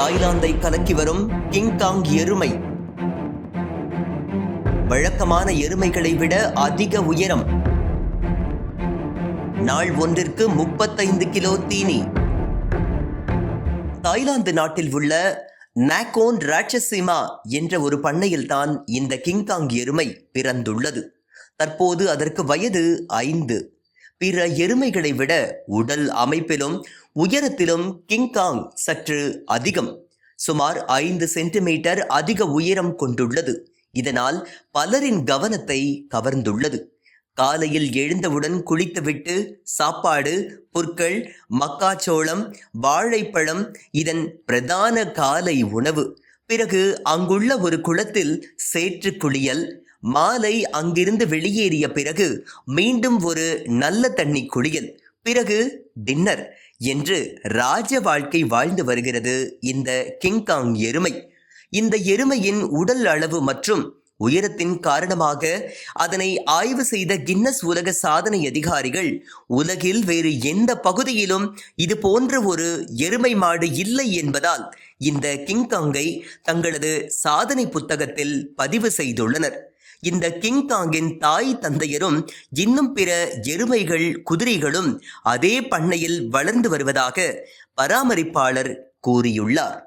தாய்லாந்தை கலக்கி வரும் கிங்காங் எருமை. வழக்கமான எருமைகளை விட அதிக உயரம். நாள் ஒன்றிற்கு முப்பத்தைந்து கிலோ தீனி. தாய்லாந்து நாட்டில் உள்ள நாக்கோன் ராட்சசிமா என்ற ஒரு பண்ணையில்தான் இந்த கிங்காங் எருமை பிறந்துள்ளது. தற்போது அதற்கு வயது ஐந்து. பிற எருமைகளை விட உடல் அமைப்பிலும் உயரத்திலும் கிங்காங் சற்று அதிகம். சுமார் ஐந்து சென்டிமீட்டர் அதிக உயரம் கொண்டுள்ளது. இதனால் பலரின் கவனத்தை கவர்ந்துள்ளது. காலையில் எழுந்தவுடன் குளித்துவிட்டு சாப்பாடு புற்கள் மக்காச்சோளம் வாழைப்பழம் இதன் பிரதான காலை உணவு. பிறகு அங்குள்ள ஒரு குளத்தில் சேற்று குளியல் மாலை அங்கிருந்து வெளியேறிய பிறகு மீண்டும் ஒரு நல்ல தண்ணி குளியல் பிறகு டின்னர் என்று ராஜ வாழ்க்கை வாழ்ந்து வருகிறது இந்த கிங்காங் எருமை. இந்த எருமையின் உடல் அளவு மற்றும் உயரத்தின் காரணமாக அதனை ஆய்வு செய்த கின்னஸ் உலக சாதனை அதிகாரிகள் உலகில் வேறு எந்த பகுதியிலும் இது போன்ற ஒரு எருமை மாடு இல்லை என்பதால் இந்த கிங்காங்கை தங்களது சாதனை புத்தகத்தில் பதிவு செய்துள்ளனர். இந்த கிங்காங்கின் தாய் தந்தையரும் இன்னும் பிற எருமைகள் குதிரைகளும் அதே பண்ணையில் வளர்ந்து வருவதாக பராமரிப்பாளர் கூறியுள்ளார்.